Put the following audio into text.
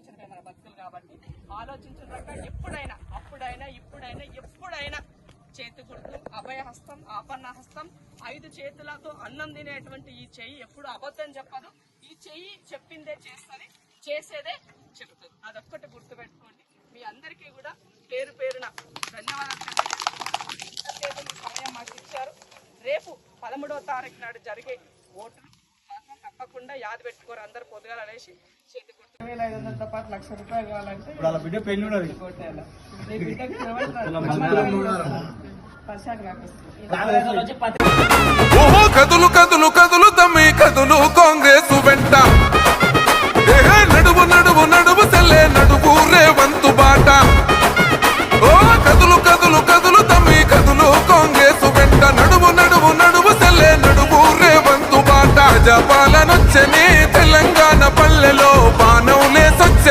భక్తులు కాబట్టి ఆలోచించుకుంటాక ఎప్పుడైనా అప్పుడైనా ఇప్పుడైనా ఎప్పుడైనా చేతి గుర్తు అభయహస్తం ఆపన్న హస్తం ఐదు చేతులతో అన్నం తినేటువంటి ఈ చెయ్యి ఎప్పుడు అబద్ధం చెప్పదు. ఈ చెయ్యి చెప్పిందే చేస్తుంది చేసేదే చెబుతుంది అదొక్కటి గుర్తుపెట్టుకోండి. మీ అందరికీ కూడా పేరు పేరున ధన్యవాదాలు సమయం మాకు ఇచ్చారు. రేపు పదమూడవ తారీఖు నాడు జరిగే ఓటు తప్పకుండా యాద పెట్టుకోరు అందరు పొద్దుగాల అనేసి చేతి గుర్తు వేల ఐదు వందలతో పాటు లక్ష రూపాయలు కావాలంటే బిడ్డ పెళ్ళి ఉన్నది. నీ బిడ్డకి కదులు కదులు కదులు తమ్మి కదులు కాంగ్రెస్ ప్రజాపాలనొచ్చని తెలంగాణ పల్లెలో బాణవులే బాణంలే